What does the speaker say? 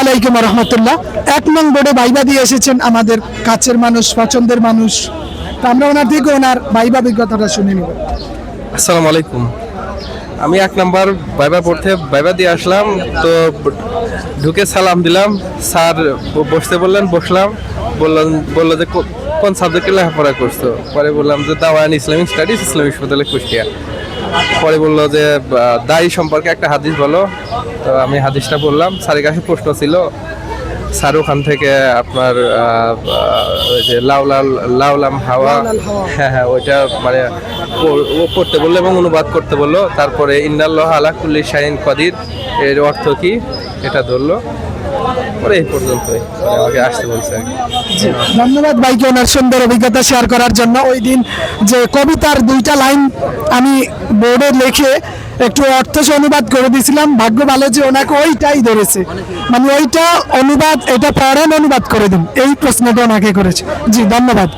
আলাইকুম রহমতুল্লাহ। এক নং বোর্ডে বাইবা দিয়ে এসেছেন আমাদের কাছের মানুষ, পছন্দের মানুষ। তো আমরা ওনার থেকে ওনার বাইবা অভিজ্ঞতাটা শুনে নিব। আসসালামু আলাইকুম। আমি এক নাম্বার বাইবা পড়তে বাইবা দিয়ে আসলাম। তো ঢুকে সালাম দিলাম। স্যার বসতে বললেন, বসলাম। বললেন, বলল যে কোন সাবজেক্টে লেখাপড়া করছ? পরে বললাম যে দাওয়ান ইসলামিক স্টাডিজ, ইসলামিক বিশ্ববিদ্যালয় কুষ্টিয়া। পরে বলল যে দায়ী সম্পর্কে একটা হাদিস বলো। তো আমি হাদিসটা বললাম স্যারের কাছে প্রশ্ন ছিল স্যার ওখান থেকে আপনার ওই যে লাউলাল লাউলাম হাওয়া। হ্যাঁ হ্যাঁ ওইটা মানে ও পড়তে বলল এবং অনুবাদ করতে বলল। তারপরে ইন্দাল্লাহ আলা কুল্লি শাহিন কদির। এর অর্থ কি? এটা ধরলো। বলছে। ধন্যবাদ ভাইকে ওনার সুন্দর অভিজ্ঞতা শেয়ার করার জন্য। ওই দিন যে কবিতার দুইটা লাইন আমি বোর্ডে লিখে একটু অর্থ অনুবাদ করে দিয়েছিলাম। ভাগ্য ভালো যে ওনাকে ওইটাই ধরেছে। মানে ওইটা অনুবাদ, এটা পড়েন অনুবাদ করে দিন। এই প্রশ্নটা ওনাকে করেছে। জি, ধন্যবাদ।